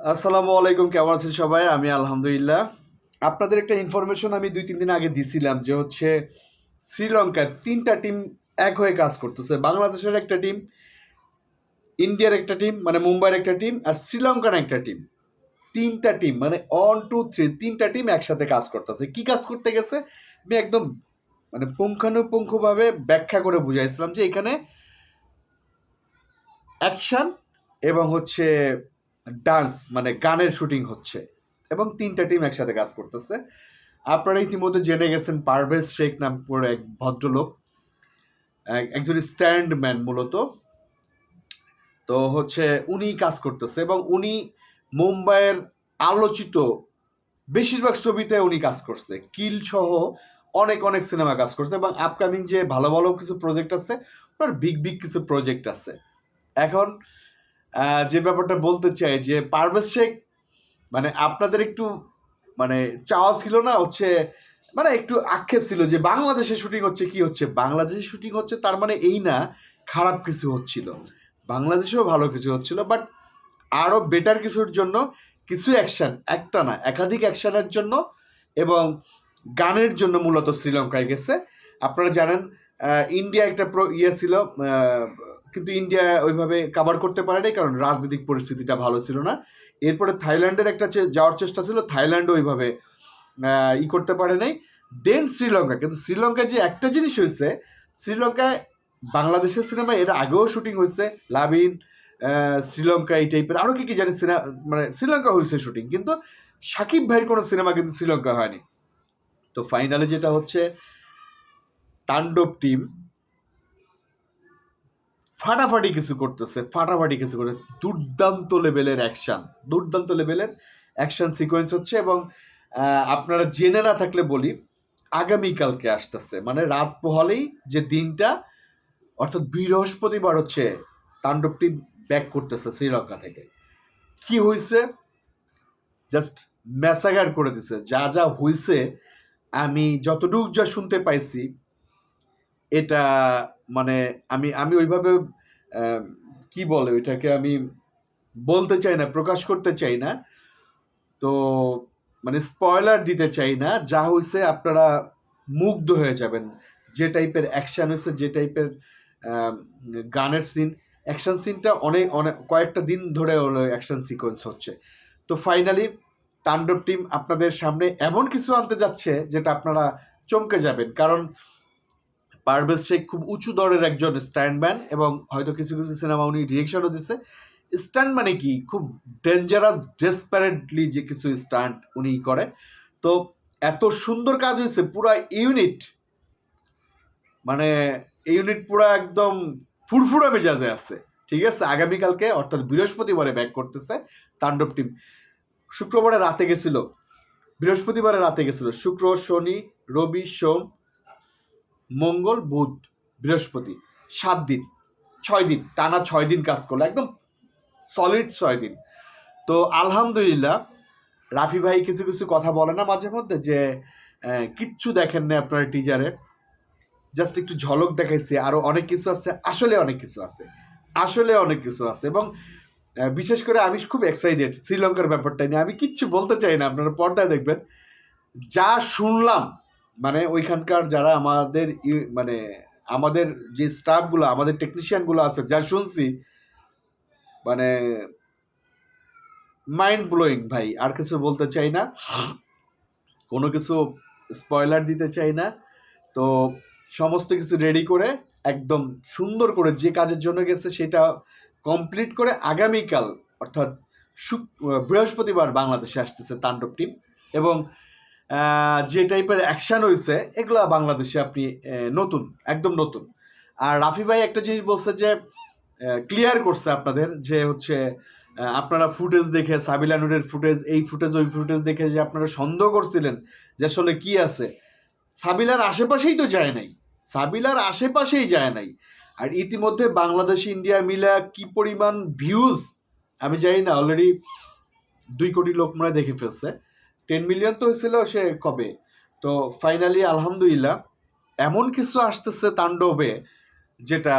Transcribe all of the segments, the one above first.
আসসালামু আলাইকুম, কেমন আছেন সবাই? আমি আলহামদুলিল্লাহ। আপনাদের একটা ইনফরমেশন আমি দুই তিন দিন আগে দিছিলাম যে হচ্ছে শ্রীলঙ্কায় তিনটা টিম এক হয়ে কাজ করতেছে। বাংলাদেশের একটা টিম ইন্ডিয়ার একটা টিম মানে মুম্বাইয়ের একটা টিম আর শ্রীলঙ্কার একটা টিম তিনটা টিম মানে ওয়ান টু থ্রি তিনটা টিম একসাথে কাজ করতেছে। কি কাজ করতে গেছে? আমি একদম মানে পুঙ্খানুপুঙ্খভাবে ব্যাখ্যা করে বুঝাইছিলাম যে এখানে অ্যাকশন এবং হচ্ছে ডান্স মানে গানের শুটিং হচ্ছে। এবং তিনটা টিম একসাথে কাজ করতেছে। আপনারা ইতিমধ্যে জেনে গেছেন, পারভেজ শেখ নাম করে এক ভদ্রলোক, এক- একজন স্ট্যান্ডম্যান মূলত। তো হচ্ছে উনি কাজ করতেছে এবং উনি মুম্বাইয়ের আলোচিত বেশিরভাগ ছবিতে উনি কাজ করছে। কিল সহ অনেক অনেক সিনেমা কাজ করছে এবং আপকামিং যে ভালো ভালো কিছু প্রজেক্ট আছে ওনার বিগ বিগ কিছু প্রজেক্ট আছে। এখন যে ব্যাপারটা বলতে চাই, যে পারভেজ শেখ মানে আপনাদের একটু মানে চাওয়া ছিল না হচ্ছে মানে একটু আক্ষেপ ছিল যে বাংলাদেশে শুটিং হচ্ছে, কি হচ্ছে? বাংলাদেশে শুটিং হচ্ছে, তার মানে এই না খারাপ কিছু হচ্ছিল। বাংলাদেশেও ভালো কিছু হচ্ছিল বাট আরও বেটার কিছুর জন্য কিছু অ্যাকশন একটা না, একাধিক অ্যাকশনের জন্য এবং গানের জন্য মূলত শ্রীলঙ্কায় গেছে। আপনারা জানেন ইন্ডিয়া একটা প্রো ইয়ে ছিল কিন্তু ইন্ডিয়া ওইভাবে কাভার করতে পারে নাই কারণ রাজনৈতিক পরিস্থিতিটা ভালো ছিল না। এরপরে থাইল্যান্ডের একটা যাওয়ার চেষ্টা ছিল, থাইল্যান্ডও ওইভাবে ই করতে পারে নাই। দেন শ্রীলঙ্কা, কিন্তু শ্রীলঙ্কায় যে একটা জিনিস হয়েছে শ্রীলঙ্কায় বাংলাদেশের সিনেমা এর আগেও শুটিং হয়েছে লাভিন শ্রীলঙ্কা এই টাইপের আরও কি কি জানি সিনেমা মানে শ্রীলঙ্কা হয়েছে শুটিং কিন্তু সাকিব ভাইয়ের কোনো সিনেমা কিন্তু শ্রীলঙ্কা হয়নি। তো ফাইনালে যেটা হচ্ছে, তাণ্ডব টিম ফাটাফাটি কিছু করতেছে, ফাটাফাটি কিছু করে, দুর্দান্ত লেভেলের অ্যাকশন দুর্দান্ত লেভেলের অ্যাকশন সিকোয়েন্স হচ্ছে এবং আপনারা জেনে না থাকলে বলি, আগামীকালকে আসতেছে মানে রাত পোহালেই যে দিনটা, অর্থাৎ বৃহস্পতিবার হচ্ছে তাণ্ডবটি ব্যাক করতেছে শ্রীলঙ্কা থেকে। কি হয়েছে জাস্ট ম্যাসাগার করে দিছে, যা যা হয়েছে আমি যতটুকু যা শুনতে পাইছি, এটা মানে আমি আমি ওইভাবে কি বলে ওইটাকে আমি বলতে চাই না, প্রকাশ করতে চাই না। তো মানে স্পয়লার দিতে চাই না, যা হয়েছে আপনারা মুগ্ধ হয়ে যাবেন। যে টাইপের অ্যাকশন হয়েছে যে টাইপের গানের সিন অ্যাকশন সিনটা অনেক অনেক, কয়েকটা দিন ধরে হলো অ্যাকশন সিকোয়েন্স হচ্ছে। তো ফাইনালি তাণ্ডব টিম আপনাদের সামনে এমন কিছু আনতে যাচ্ছে, যেটা আপনারা চমকে যাবেন। কারণ পারভেজ শেখ খুব উঁচু দরের একজন স্ট্যান্ডম্যান এবং হয়তো কিছু কিছু সিনেমা উনি ডিরেকশনও দিচ্ছে স্ট্যান্ড মানে কি? খুব ডেঞ্জারাস ডেসপারেটলি যে কিছু স্টান্ট উনি করে। তো এত সুন্দর কাজ হয়েছে পুরা ইউনিট মানে ইউনিট পুরো একদম ফুরফুরা মেজাজে আছে। ঠিক আছে? আগামীকালকে অর্থাৎ বৃহস্পতিবারে ব্যাক করতেছে তাণ্ডব টিম শুক্রবারে রাতে গেছিল। বৃহস্পতিবারে রাতে গেছিল। শুক্র, শনি, রবি, সোম মঙ্গল, বুধ, বৃহস্পতি, সাত দিন, ছয় দিন, টানা ছয় দিন কাজ করল, একদম সলিড ছয় দিন। তো আলহামদুলিল্লাহ, রাফি ভাই কিছু কিছু কথা বলে না মাঝে মধ্যে যে কিচ্ছু দেখেন না আপনার টিজারে জাস্ট একটু ঝলক দেখাইছে আরও অনেক কিছু আছে, আসলে অনেক কিছু আছে, আসলে অনেক কিছু আছে এবং বিশেষ করে আমি খুব এক্সাইটেড শ্রীলঙ্কার ব্যাপারটা নিয়ে। আমি কিচ্ছু বলতে চাই না, আপনারা পর্দায় দেখবেন। যা শুনলাম মানে ওইখানকার যারা আমাদের মানে আমাদের যে স্টাফগুলো আমাদের টেকনিশিয়ানগুলো আছে, যা শুনছি মানে মাইন্ড ব্লোয়িং ভাই, আর কিছু বলতে চাই না। কোনো কিছু স্পয়লার দিতে চাই না। তো সমস্ত কিছু রেডি করে, একদম সুন্দর করে যে কাজের জন্য গেছে, সেটা কমপ্লিট করে আগামীকাল, অর্থাৎ বৃহস্পতিবার বাংলাদেশে আসতেছে তাণ্ডব টিম এবং যে টাইপের অ্যাকশন হয়েছে এগুলো বাংলাদেশে আপনি নতুন, একদম নতুন। আর রাফি ভাই একটা জিনিস বলছে যে ক্লিয়ার করছে আপনাদের যে হচ্ছে আপনারা ফুটেজ দেখে সাবিলানুরের ফুটেজ এই ফুটেজ ওই ফুটেজ দেখে যে আপনারা সন্দেহ করছিলেন যে আসলে কি আছে। সাবিলার আশেপাশেই তো যায় নাই। সাবিলার আশেপাশেই যায় নাই। আর ইতিমধ্যে বাংলাদেশ, ইন্ডিয়া মিলা কি পরিমাণ ভিউজ আমি জানি না অলরেডি দুই কোটি লোক মনে দেখে ফেলছে। টেন মিলিয়ন তো হয়েছিল সে কবে? তো ফাইনালি আলহামদুলিল্লাহ, এমন কিছু আসতেছে তাণ্ডবে যেটা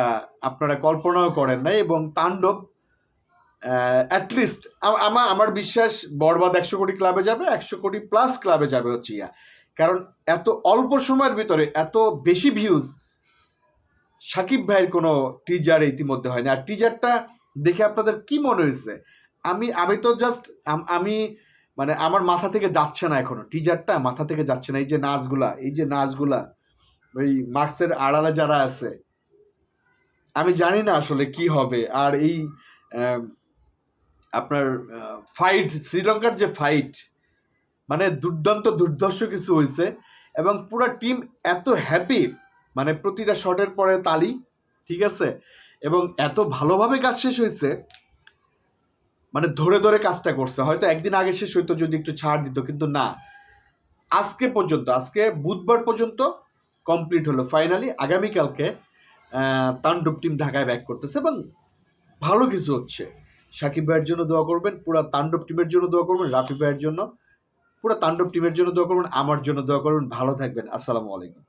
আপনারা কল্পনাও করেন নাই এবং তাণ্ডব অ্যাটলিস্ট আমার আমার বিশ্বাস বরবাদ একশো কোটি ক্লাবে যাবে, একশো কোটি প্লাস ক্লাবে যাবে হচ্ছে ইয়া কারণ এত অল্প সময়ের ভিতরে এত বেশি ভিউজ সাকিব ভাইয়ের কোনো টিজার ইতিমধ্যে হয়নি। আর টিজারটা দেখে আপনাদের কি মনে হয়েছে? আমি আমি তো জাস্ট আমি মানে আমার মাথা থেকে যাচ্ছে না এখনও। টিজারটা মাথা থেকে যাচ্ছে না। এই যে নাচগুলা, এই যে নাচগুলা, ওই মার্কসের আড়ালে যারা আছে, আমি জানি না আসলে কি হবে। আর এই আপনার ফাইট শ্রীলঙ্কার যে ফাইট মানে দুর্দান্ত দুর্ধর্ষ কিছু হয়েছে এবং পুরো টিম এত হ্যাপি মানে প্রতিটা শটের পরে তালি, ঠিক আছে? এবং এত ভালোভাবে কাজ শেষ হয়েছে মানে ধরে ধরে কাজটা করছে। হয়তো একদিন আগে শেষ হইতো যদি একটু ছাড় দিত, কিন্তু না। আজকে পর্যন্ত, আজকে বুধবার পর্যন্ত কমপ্লিট হলো। ফাইনালি আগামীকালকে তাণ্ডব টিম ঢাকায় ব্যাক করতেছে এবং ভালো কিছু হচ্ছে। সাকিব ভাইয়ের জন্য দোয়া করবেন, পুরা তাণ্ডব টিমের জন্য দোয়া করবেন, রাফি ভাইয়ের জন্য। পুরো তাণ্ডব টিমের জন্য দোয়া করবেন, আমার জন্য দোয়া করবেন। ভালো থাকবেন। আসসালামু আলাইকুম।